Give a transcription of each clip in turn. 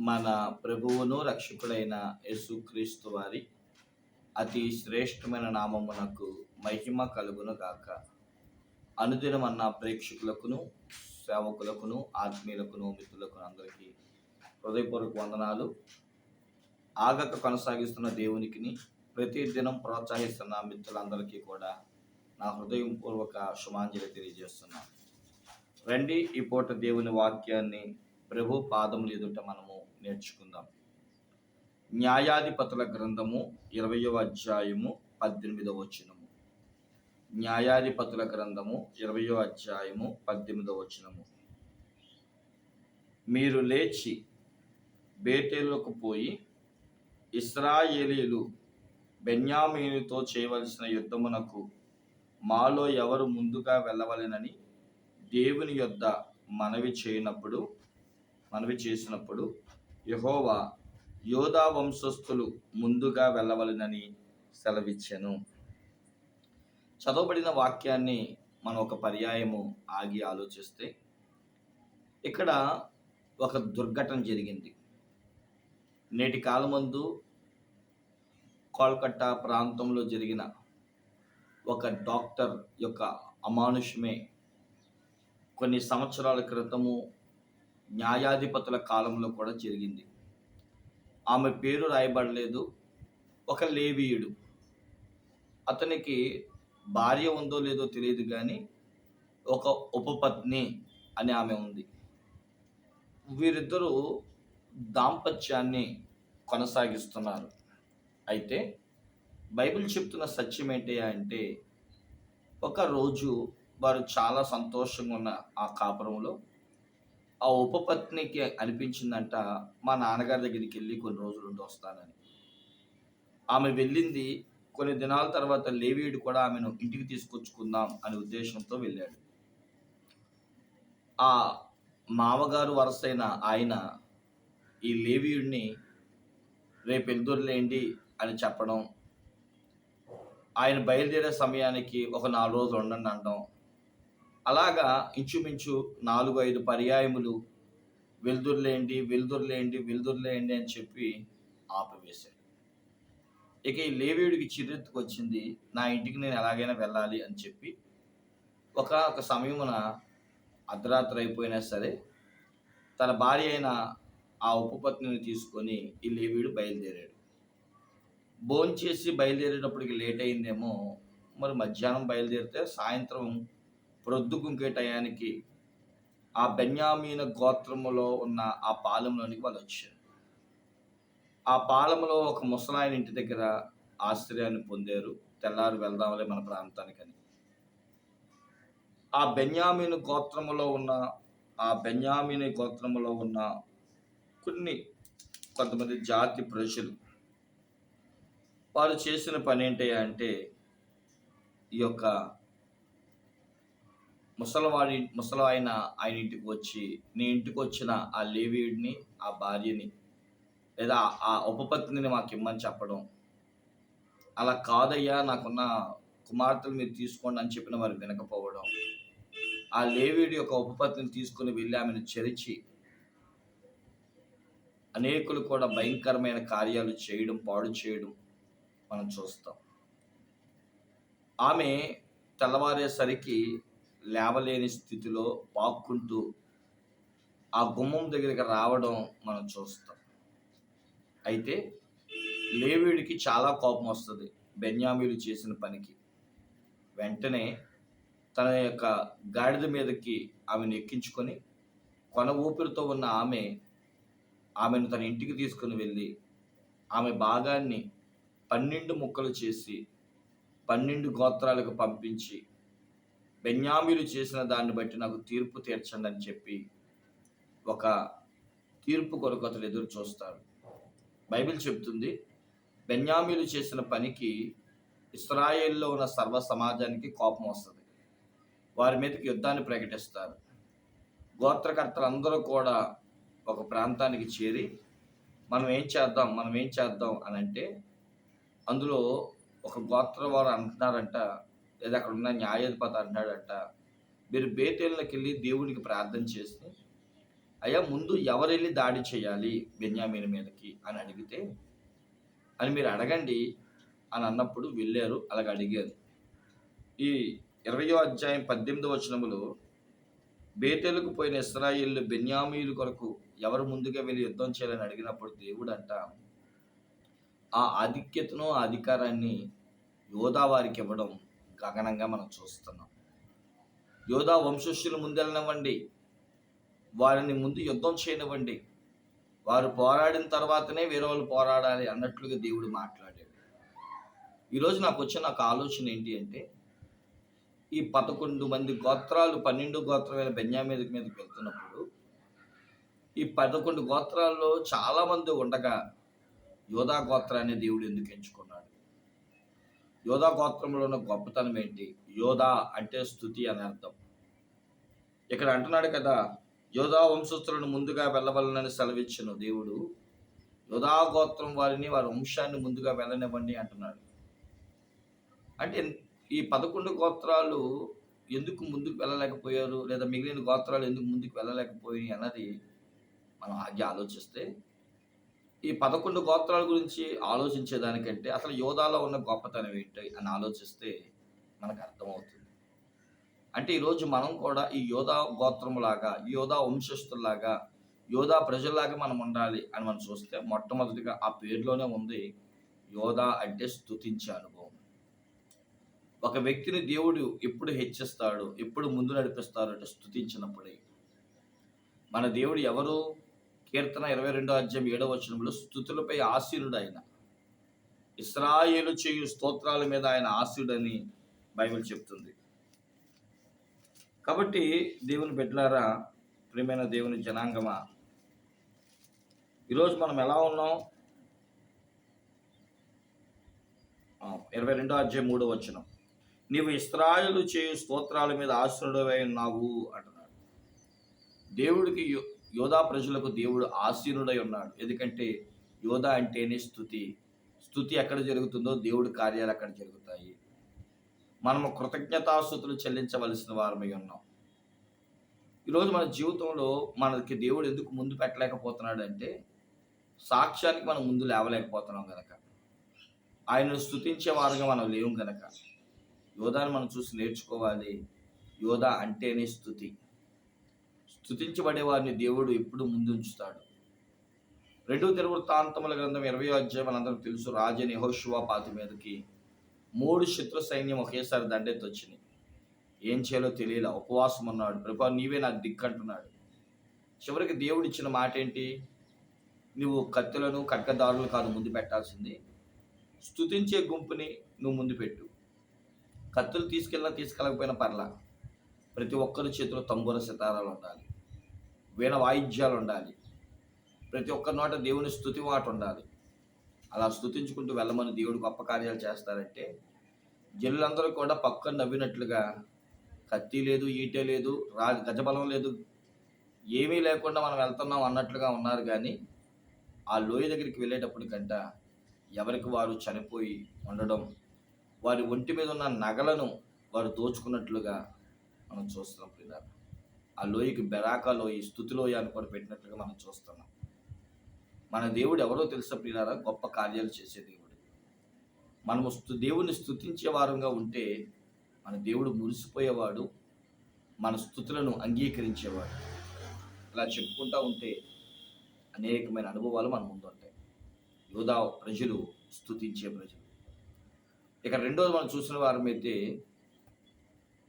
మన ప్రభువును రక్షకుడైన యేసుక్రీస్తు వారి అతి శ్రేష్టమైన నామమునకు మహిమ కలుగును గాక. అనుదినం అన్న ప్రేక్షకులకును సేవకులకును ఆత్మీయులకును మిత్రులకును అందరికీ హృదయపూర్వక వందనాలు. ఆగక కొనసాగిస్తున్న దేవునికిని ప్రతి దినం ప్రోత్సహిస్తున్న మిత్రులందరికీ కూడా నా హృదయపూర్వక శుభాంజలి తెలియజేస్తున్నాను. రండి ఈ పూట దేవుని వాక్యాన్ని ప్రభు పాదములు ఎదుట మనము నేర్చుకుందాం. న్యాయాధిపతుల గ్రంథము ఇరవయో అధ్యాయము పద్దెనిమిదవ వచనము. న్యాయాధిపతుల గ్రంథము ఇరవయో అధ్యాయము పద్దెనిమిదవ వచనము. మీరు లేచి బేటేలకు పోయి ఇస్రాయేలీలు బెన్యామీనుతో చేయవలసిన యుద్ధమునకు మాలో ఎవరు ముందుగా వెళ్ళవలెనని దేవుని యొద్ద మనవి చేయనప్పుడు మనవి చేసినప్పుడు యహోవా యోధా వంశస్థులు ముందుగా వెళ్ళవలనని సెలవిచ్చాను. చదవబడిన వాక్యాన్ని మనం ఒక పర్యాయము ఆగి ఆలోచిస్తే ఇక్కడ ఒక దుర్ఘటన జరిగింది. నేటి కాలమందు కోల్కట్టా ప్రాంతంలో జరిగిన ఒక డాక్టర్ యొక్క అమానుషమే కొన్ని సంవత్సరాల క్రితము న్యాయాధిపతుల కాలంలో కూడా జరిగింది. ఆమె పేరు రాయబడలేదు. ఒక లేవీయుడు. అతనికి భార్య ఉందో లేదో తెలియదు కానీ ఒక ఉపపత్ని అని ఆమె ఉంది. వీరిద్దరూ దాంపత్యాన్ని కొనసాగిస్తున్నారు. అయితే బైబిల్ చెప్తున్న సత్యం ఏంటి అంటే ఒక రోజు వారు చాలా సంతోషంగా ఉన్న ఆ కాపురంలో ఆ ఉపపత్నికి అనిపించిందంట మా నాన్నగారి దగ్గరికి వెళ్ళి కొన్ని రోజులు ఉండి వస్తానని. ఆమె వెళ్ళింది. కొన్ని దినాల తర్వాత లేవీయుడు కూడా ఆమెను ఇంటికి తీసుకొచ్చుకుందాం అనే ఉద్దేశంతో వెళ్ళాడు. ఆ మామగారు వరసైన ఆయన ఈ లేవీయుడిని రేపు లేండి అని చెప్పడం. ఆయన బయలుదేరే సమయానికి ఒక నాలుగు రోజులు ఉండండి అనడం అలాగా ఇంచుమించు నాలుగు ఐదు పర్యాయములు వెలుదురులేండి వెలుదురులేండి వెలుదురులేండి అని చెప్పి ఆపివేశాడు. ఇక ఈ లేవీయుడికి చిరెత్తుకు వచ్చింది నా ఇంటికి నేను ఎలాగైనా వెళ్ళాలి అని చెప్పి ఒక ఒక సమయమున అర్ధరాత్రి అయిపోయినా సరే తన భార్య అయిన ఆ ఉపపత్నిని తీసుకొని ఈ లేవీడు బయలుదేరాడు. భోంచేసి బయలుదేరేటప్పటికి లేట్ అయిందేమో మరి మధ్యాహ్నం బయలుదేరితే సాయంత్రం ప్రొద్దుకుంకే టయానికి ఆ బెన్యామీన గోత్రములో ఉన్న ఆ పాలెంలోనికి వాళ్ళు వచ్చారు. ఆ పాలెంలో ఒక ముసలాయన ఇంటి దగ్గర ఆశ్రయాన్ని పొందారు. తెల్లారు వెళ్దాంలే మన ప్రాంతానికని. ఆ బెన్యామీను గోత్రములో ఉన్న ఆ బెన్యామీని గోత్రములో ఉన్న కొన్ని కొంతమంది జాతి ప్రజలు వారు చేసిన పని ఏంటి అంటే ఈ యొక్క ముసలివాడి ముసలాయన ఆయన ఇంటికి వచ్చి నీ ఇంటికి వచ్చిన ఆ లేవీడిని ఆ భార్యని లేదా ఆ ఉపపత్నిని మాకు ఇమ్మని చెప్పడం. అలా కాదయ్యా నాకున్న కుమార్తెలు మీరు తీసుకోండి అని చెప్పిన వారు వినకపోవడం. ఆ లేవీడి యొక్క ఉపపత్నిని తీసుకుని వెళ్ళి ఆమెను చెరిచి అనేకులు కూడా భయంకరమైన కార్యాలు చేయడం పాడు చేయడం మనం చూస్తాం. ఆమె తెల్లవారేసరికి లేవలేని స్థితిలో పాక్కుంటూ ఆ గుమ్మం దగ్గరికి రావడం మనం చూస్తాం. అయితే లేవీడికి చాలా కోపం వస్తుంది. బెన్యామీలు చేసిన పనికి. వెంటనే తన యొక్క గాడిద మీదకి ఆమెను ఎక్కించుకొని కొన ఊపిరితో ఉన్న ఆమె ఆమెను తన ఇంటికి తీసుకుని వెళ్ళి ఆమె భాగాన్ని పన్నెండు ముక్కలు చేసి పన్నెండు గోత్రాలకు పంపించి బెన్యామీలు చేసిన దాన్ని బట్టి నాకు తీర్పు తీర్చండి అని చెప్పి ఒక తీర్పు కొరకు అతడు ఎదురు చూస్తారు బైబిల్ చెప్తుంది బెన్యామీలు చేసిన పనికి ఇస్రాయేల్లో ఉన్న సర్వ సమాజానికి కోపం వస్తుంది. వారి మీదకి యుద్ధాన్ని ప్రకటిస్తారు. గోత్రకర్తలందరూ కూడా ఒక ప్రాంతానికి చేరి మనం ఏం చేద్దాం మనం ఏం చేద్దాం అని అంటే అందులో ఒక గోత్ర వారు అంటున్నారంట లేదా అక్కడ ఉన్న న్యాయాధిపతి అంటాడట మీరు బేతేళ్ళకి వెళ్ళి దేవునికి ప్రార్థన చేస్తే అయ్యా ముందు ఎవరెళ్ళి దాడి చేయాలి బెన్యామీన్ మీదకి అని అడిగితే అని మీరు అడగండి అని అన్నప్పుడు వెళ్ళారు అలాగ అడిగారు. ఈ ఇరవయో అధ్యాయం పద్దెనిమిదో వచనములో బేతేలకు పోయిన ఇస్రాయిల్ బెన్యామీలు కొరకు ఎవరు ముందుగా వెళ్ళి యుద్ధం చేయాలని అడిగినప్పుడు దేవుడు అంట ఆ ఆధిక్యతను ఆ అధికారాన్ని యోధా వారికి ఇవ్వడం గగనంగా మనం చూస్తున్నాం. యోధా వంశస్థులు ముందెళ్ళనివ్వండి. వారిని ముందు యుద్ధం చేయనివ్వండి. వారు పోరాడిన తర్వాతనే వేరే వాళ్ళు పోరాడాలి అన్నట్లుగా దేవుడు మాట్లాడాడు. ఈరోజు నాకు వచ్చిన ఒక ఆలోచన ఏంటి అంటే ఈ పదకొండు మంది గోత్రాలు పన్నెండు గోత్రమైన బెన్యామీద మీదకి వెళ్తున్నప్పుడు ఈ పదకొండు గోత్రాల్లో చాలామంది ఉండగా యోధా గోత్రాన్ని దేవుడు ఎందుకు ఎంచుకున్నాడు? యోధా గోత్రంలో ఉన్న గొప్పతనం ఏంటి? యోధా అంటే స్థుతి అని అర్థం. ఇక్కడ అంటున్నాడు కదా యోధా వంశస్థులను ముందుగా వెళ్ళవలనని సెలవిచ్చిన దేవుడు యోధా గోత్రం వారిని వారి వంశాన్ని ముందుగా వెళ్ళనివ్వండి అంటున్నాడు. అంటే ఈ పదకొండు గోత్రాలు ఎందుకు ముందుకు వెళ్ళలేకపోయారు? లేదా మిగిలిన గోత్రాలు ఎందుకు ముందుకు వెళ్ళలేకపోయాయి అన్నది మనం ఆగి ఆలోచిస్తే ఈ పదకొండు గోత్రాల గురించి ఆలోచించేదానికంటే అసలు యోధాలో ఉన్న గొప్పతనం ఏంటి అని ఆలోచిస్తే మనకు అర్థమవుతుంది. అంటే ఈరోజు మనం కూడా ఈ యోధా గోత్రములాగా యోధా వంశస్థుల్లాగా యోధా ప్రజల్లాగా మనం ఉండాలి అని మనం చూస్తే మొట్టమొదటిగా ఆ పేరులోనే ఉంది యోధా అంటే స్థుతించే అనుభవం. ఒక వ్యక్తిని దేవుడు ఎప్పుడు హెచ్చిస్తాడు ఎప్పుడు ముందు నడిపిస్తాడు అంటే స్థుతించినప్పుడే మన దేవుడు ఎవరు? కీర్తన ఇరవై రెండో అధ్యాయం ఏడవ వచనంలో స్థుతులపై ఆశీనుడు ఆయన ఇస్రాయేలు చేయు స్తోత్రాల మీద ఆయన ఆశీయుడని బైబిల్ చెప్తుంది. కాబట్టి దేవుని బిడ్డలారా ప్రియమైన దేవుని జనాంగమా ఈరోజు మనం ఎలా ఉన్నాం? ఇరవై రెండో అధ్యాయం మూడో వచనం. నీవు ఇస్రాయలు చేయు స్తోత్రాల మీద ఆశీనుడవై ఉన్నావు అంటున్నాడు. దేవుడికి యోధా ప్రజలకు దేవుడు ఆసీనుడై ఉన్నాడు. ఎందుకంటే యోధా అంటేనే స్థుతి. స్థుతి ఎక్కడ జరుగుతుందో దేవుడి కార్యాలు అక్కడ జరుగుతాయి. మనము కృతజ్ఞతాస్థుతులు చెల్లించవలసిన వారమై ఉన్నాం. ఈరోజు మన జీవితంలో మనకి దేవుడు ఎందుకు ముందు పెట్టలేకపోతున్నాడు అంటే సాక్ష్యానికి మనం ముందు లేవలేకపోతున్నాం కనుక ఆయనను స్థుతించే వారుగా మనం లేవు కనుక యోధాని మనం చూసి నేర్చుకోవాలి. యోధా అంటేనే స్థుతి. స్థుతించబడే వారిని దేవుడు ఎప్పుడు ముందుంచుతాడు. రెండవ తెలుగు వృత్తాంతముల గ్రంథం ఇరవై అధ్యాయం మనందరం తెలుసు. రాజని హోషువా పాతి మీదకి మూడు శత్రు సైన్యం ఒకేసారి దండెత్తి వచ్చినాయి ఏం చేయాలో తెలియలే ఉపవాసం ఉన్నాడు. ప్రభా నీవే నాకు దిక్కంటున్నాడు. చివరికి దేవుడు ఇచ్చిన మాట ఏంటి? నువ్వు కత్తులను ఖడ్గదారులు కాదు ముందు పెట్టాల్సింది. స్థుతించే గుంపుని నువ్వు ముందు పెట్టు. కత్తులు తీసుకెళ్ళినా తీసుకెళ్ళకపోయినా పర్లా. ప్రతి ఒక్కరి చేతిలో తంబూర సితారాలు ఉండాలి. వీణ వాయిద్యాలు ఉండాలి. ప్రతి ఒక్క నోట దేవుని స్థుతి మాట ఉండాలి. అలా స్థుతించుకుంటూ వెళ్ళమని దేవుడు గొప్ప కార్యాలు చేస్తారంటే జనులందరూ కూడా పక్కన నవ్వినట్లుగా కత్తి లేదు ఈటే లేదు రా గజబలం లేదు ఏమీ లేకుండా మనం వెళ్తున్నాం అన్నట్లుగా ఉన్నారు కానీ ఆ లోయ దగ్గరికి వెళ్ళేటప్పుడు కంట ఎవరికి వారు చనిపోయి ఉండడం వారి ఒంటి మీద ఉన్న నగలను వారు దోచుకున్నట్లుగా మనం చూస్తున్నాం పిల్లలు ఆ లోయకి బెరాకా లోయ స్థుతి అని కూడా పెట్టినట్లుగా మనం చూస్తున్నాం. మన దేవుడు ఎవరో తెలుసా ప్రియులారా గొప్ప కార్యాలు చేసే దేవుడు. మనము స్తు దేవుని స్థుతించే వారంగా ఉంటే మన దేవుడు మురిసిపోయేవాడు మన స్థుతులను అంగీకరించేవాడు. ఇలా చెప్పుకుంటా ఉంటే అనేకమైన అనుభవాలు మన ముందు ఉంటాయి. యోధా ప్రజలు స్థుతించే ప్రజలు. ఇక రెండోది మనం చూసిన వారమైతే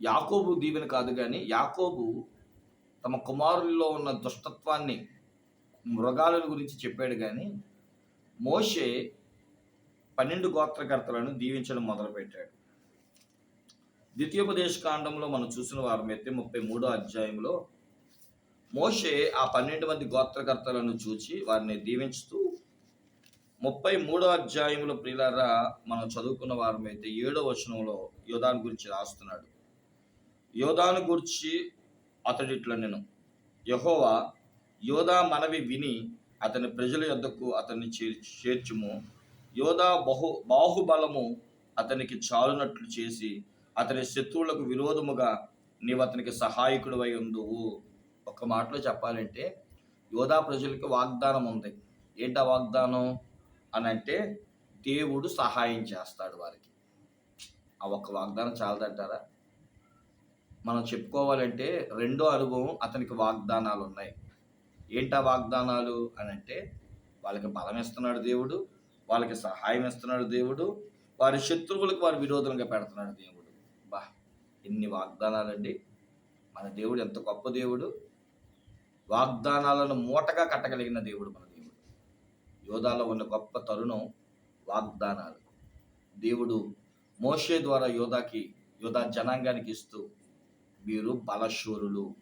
యాకోబు దీవెన కాదు కానీ యాకోబు తమ కుమారుల్లో ఉన్న దుష్టత్వాన్ని మృగాల గురించి చెప్పాడు కానీ మోషే పన్నెండు గోత్రకర్తలను దీవించడం మొదలుపెట్టాడు. ద్వితీయోపదేశ కాండంలో మనం చూసిన వారమైతే ముప్పై మూడో అధ్యాయంలో మోషే ఆ పన్నెండు మంది గోత్రకర్తలను చూచి వారిని దీవించుతూ ముప్పై మూడో అధ్యాయంలో ప్రియులారా మనం చదువుకున్న వారమైతే ఏడో వచనంలో యోధాను గురించి రాస్తున్నాడు. యోధాను గురించి అతడు నేను యహోవా యోధా మనవి విని అతని ప్రజల యొద్దకు అతన్ని చేర్చుము. యోధా బహు బాహుబలము అతనికి చాలునట్లు చేసి అతని శత్రువులకు విరోధముగా నీవు అతనికి సహాయకుడు అయి ఉందువు ఒక మాటలో చెప్పాలంటే యోధా ప్రజలకి వాగ్దానం ఉంది. ఏంటా వాగ్దానం? అని అంటే దేవుడు సహాయం చేస్తాడు వారికి. ఆ ఒక్క వాగ్దానం చాలదంటారా? మనం చెప్పుకోవాలంటే రెండో అనుభవం అతనికి వాగ్దానాలు ఉన్నాయి ఏంటా వాగ్దానాలు అని అంటే వాళ్ళకి బలం ఇస్తున్నాడు దేవుడు వాళ్ళకి సహాయం ఇస్తున్నాడు దేవుడు వారి శత్రువులకు వారి విరోధంగా పెడుతున్నాడు దేవుడు. బా ఎన్ని వాగ్దానాలండి. మన దేవుడు ఎంత గొప్ప దేవుడు. వాగ్దానాలను మూటగా కట్టగలిగిన దేవుడు మన దేవుడు. యోధాలో ఉన్న గొప్ప తరుణం వాగ్దానాలు. దేవుడు మోషే ద్వారా యోధాకి యోధా జనాంగానికి ఇస్తూ మీరు బలశూరులు.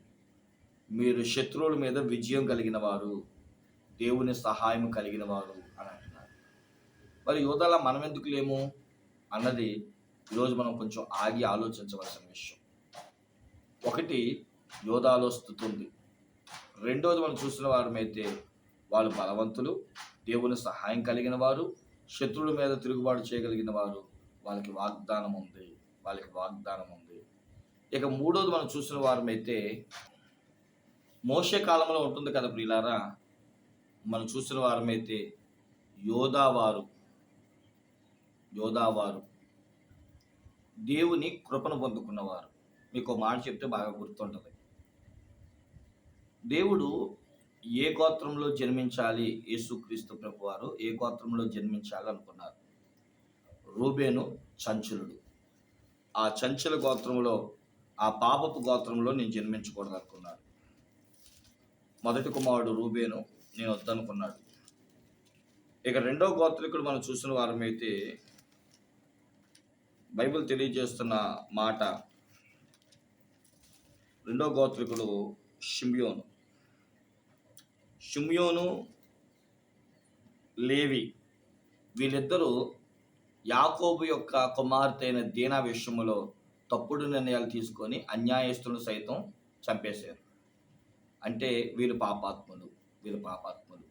మీరు శత్రువుల మీద విజయం కలిగిన వారు దేవుని సహాయం కలిగిన వారు అని అంటున్నారు. మరి యోధాల మనం ఎందుకు లేము? అన్నది ఈరోజు మనం కొంచెం ఆగి ఆలోచించవలసిన విషయం. ఒకటి యోధాలో స్థుతుంది రెండోది మనం చూసిన వారమైతే వాళ్ళు బలవంతులు దేవుని సహాయం కలిగిన వారు శత్రువుల మీద తిరుగుబాటు చేయగలిగిన వారు వాళ్ళకి వాగ్దానం ఉంది. వాళ్ళకి వాగ్దానం ఉంది. ఇక మూడోది మనం చూసిన వారమైతే మోసే కాలంలో ఉంటుంది కదా ప్రియులారా మనం చూసిన వారమైతే యోధావారు యోధావారు. దేవుని కృపను పొందుకున్నవారు. మీకు మాట చెప్తే బాగా గుర్తుంటుంది. దేవుడు ఏ గోత్రంలో జన్మించాలి? యేసుక్రీస్తు ప్రభు వారు ఏ గోత్రంలో జన్మించాలి అనుకున్నారు? రూబేను చంచలుడు. ఆ చంచల గోత్రంలో ఆ పాపపు గోత్రంలో నేను జన్మించకూడదు అనుకున్నాడు. మొదటి కుమారుడు రూబేను నేను వద్దనుకున్నాడు. ఇక రెండో గోత్రికుడు మనం చూసిన వారమైతే బైబిల్ తెలియజేస్తున్న మాట రెండో గోత్రికుడు షిమ్యోను. షిమ్యోను లేవి వీళ్ళిద్దరూ యాకోబు యొక్క కుమార్తె అయిన దీనా విషయంలో తప్పుడు నిర్ణయాలు తీసుకొని అన్యాయస్తులను సైతం చంపేశారు. అంటే వీళ్ళు పాపాత్ములు వీళ్ళు పాపాత్ములు.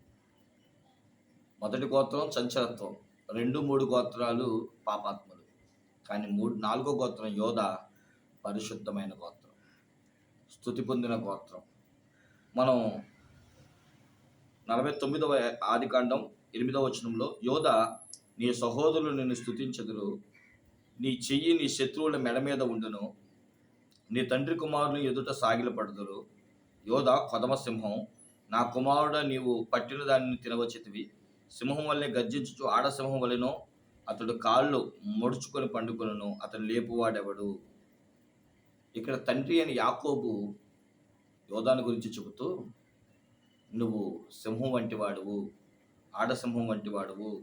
మొదటి గోత్రం చంచలత్వం రెండు మూడు గోత్రాలు పాపాత్ములు. కానీ మూడు నాలుగో గోత్రం యోధ పరిశుద్ధమైన గోత్రం. స్థుతి పొందిన గోత్రం. మనం నలభై తొమ్మిదవ ఆదికాండం ఎనిమిదవ వచనంలో యోధ నీ సహోదరులు నిన్ను స్థుతించదురు. నీ చెయ్యి నీ శత్రువుల మెడ మీద ఉండును. నీ తండ్రి కుమారులు ఎదుట సాగిలపడుదురు. యోధ కొదమ సింహం నా కుమారుడ నీవు పట్టిన దానిని తినవచ్చితివి. సింహం వల్లే గర్జించుచు ఆడ సింహం వలెనో అతడు కాళ్ళు ముడుచుకొని పండుకొనను. అతడు లేపువాడెవడు? ఇక్కడ తండ్రి అని యాకోబు యోధాని గురించి చెబుతూ నువ్వు సింహం వంటి వాడువు ఆడసింహం వంటి వాడువు.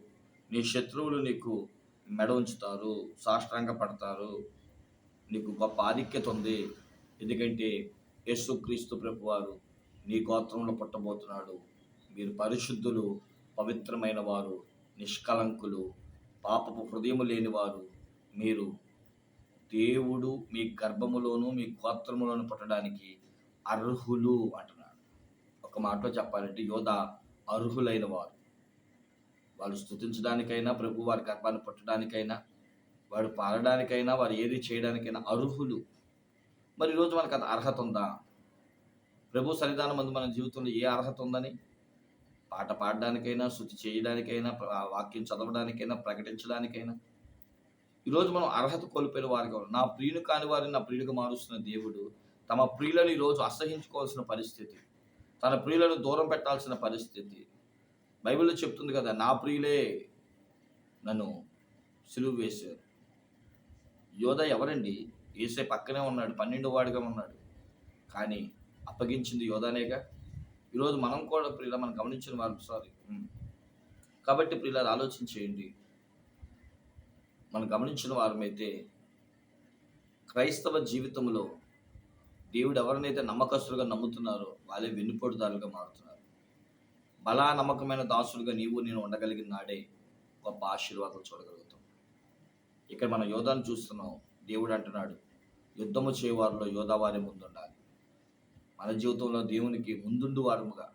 నీ శత్రువులు నీకు మెడ ఉంచుతారు సాష్టాంగ పడతారు నీకు గొప్ప ఆధిక్యత ఉంది ఎందుకంటే యేసుక్రీస్తు ప్రభు వారు నీ గోత్రంలో పుట్టబోతున్నాడు. మీరు పరిశుద్ధులు పవిత్రమైన వారు నిష్కలంకులు పాపపు హృదయము లేనివారు. మీరు దేవుడు మీ గర్భములోను మీ గోత్రములోను పుట్టడానికి అర్హులు అంటున్నాడు. ఒక మాటలో చెప్పాలంటే యోధ అర్హులైన వారు వాళ్ళు స్థుతించడానికైనా ప్రభు వారి గర్భాన్ని పుట్టడానికైనా వాడు పాడడానికైనా వారు ఏది చేయడానికైనా అర్హులు. మరి ఈరోజు మనకు అది అర్హత ఉందా? ప్రభు సన్నిధానం మందు మన జీవితంలో ఏ అర్హత ఉందని? పాట పాడడానికైనా శుద్ధి చేయడానికైనా వాక్యం చదవడానికైనా ప్రకటించడానికైనా. ఈరోజు మనం అర్హత కోల్పోయిన వారిగా నా ప్రియులు కాని వారిని నా ప్రియుడిగా మారుస్తున్న దేవుడు తమ ప్రియులను ఈరోజు అసహించుకోవాల్సిన పరిస్థితి. తన ప్రియులను దూరం పెట్టాల్సిన పరిస్థితి. బైబిల్లో చెప్తుంది కదా నా ప్రియులే నన్ను సిలువు వేశారు. యోధ ఎవరండి? ఏసే పక్కనే ఉన్నాడు పన్నెండు వాడిగా ఉన్నాడు. కానీ అప్పగించింది యోధానేగా? ఈరోజు మనం కూడా ప్రియుల మనం గమనించిన వారు సారీ కాబట్టి ప్రియుల ఆలోచించేయండి. మనం గమనించిన వారమైతే క్రైస్తవ జీవితంలో దేవుడు ఎవరినైతే నమ్మకస్తులుగా నమ్ముతున్నారో వాళ్ళే వెన్నుపోటుదారులుగా మారుతున్నారు. బలా నమ్మకమైన దాసులుగా నీవు నేను ఉండగలిగిన నాడే గొప్ప ఆశీర్వాదం చూడగలుగుతాం. ఇక్కడ మన యోధాను చూస్తున్నాం. దేవుడు అంటున్నాడు యుద్ధము చేయవారిలో యోధావారి ముందుండాలి. మన జీవితంలో దేవునికి ముందుండు వారముగా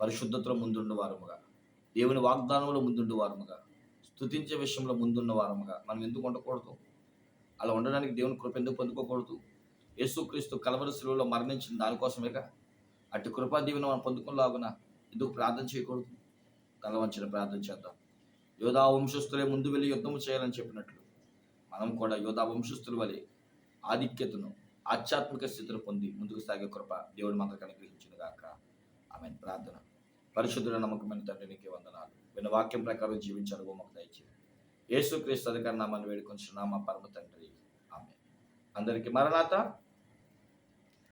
పరిశుద్ధతలో ముందుండు వారముగా దేవుని వాగ్దానంలో ముందుండు వారముగా స్తుతించే విషయంలో ముందున్న వారముగా మనం ఎందుకు ఉండకూడదు? అలా ఉండడానికి దేవుని కృప ఎందుకు పొందుకోకూడదు? యేసుక్రీస్తు కలవరి శిలువలో మరణించిన దానికోసమేగా? అటు కృపా దీవెన మనం పొందుకునేలాగున? ఎందుకు ప్రార్థన చేయకూడదు? తలవంచిన ప్రార్థన చేద్దాం. యోధా వంశస్థులే ముందు వెళ్ళి యుద్ధము చేయాలని చెప్పినట్లు మనం కూడా యోధా వంశస్థుల వలె ఆధిక్యతను ఆధ్యాత్మిక స్థితిని పొంది ముందుకు సాగే కృప దేవుడు మనకు అనుగ్రహించిన గాక ఆమె ప్రార్థన. పరిశుద్ధుల నమ్మకమైన తండ్రి నీకే వందనాలు. విన్న వాక్యం ప్రకారం జీవించాలి మాకు దయచేది యేసుక్రీస్తు అధికారి నామాన్ని వేడుకొని నామ పరమ తండ్రి. ఆమె అందరికీ మరణాత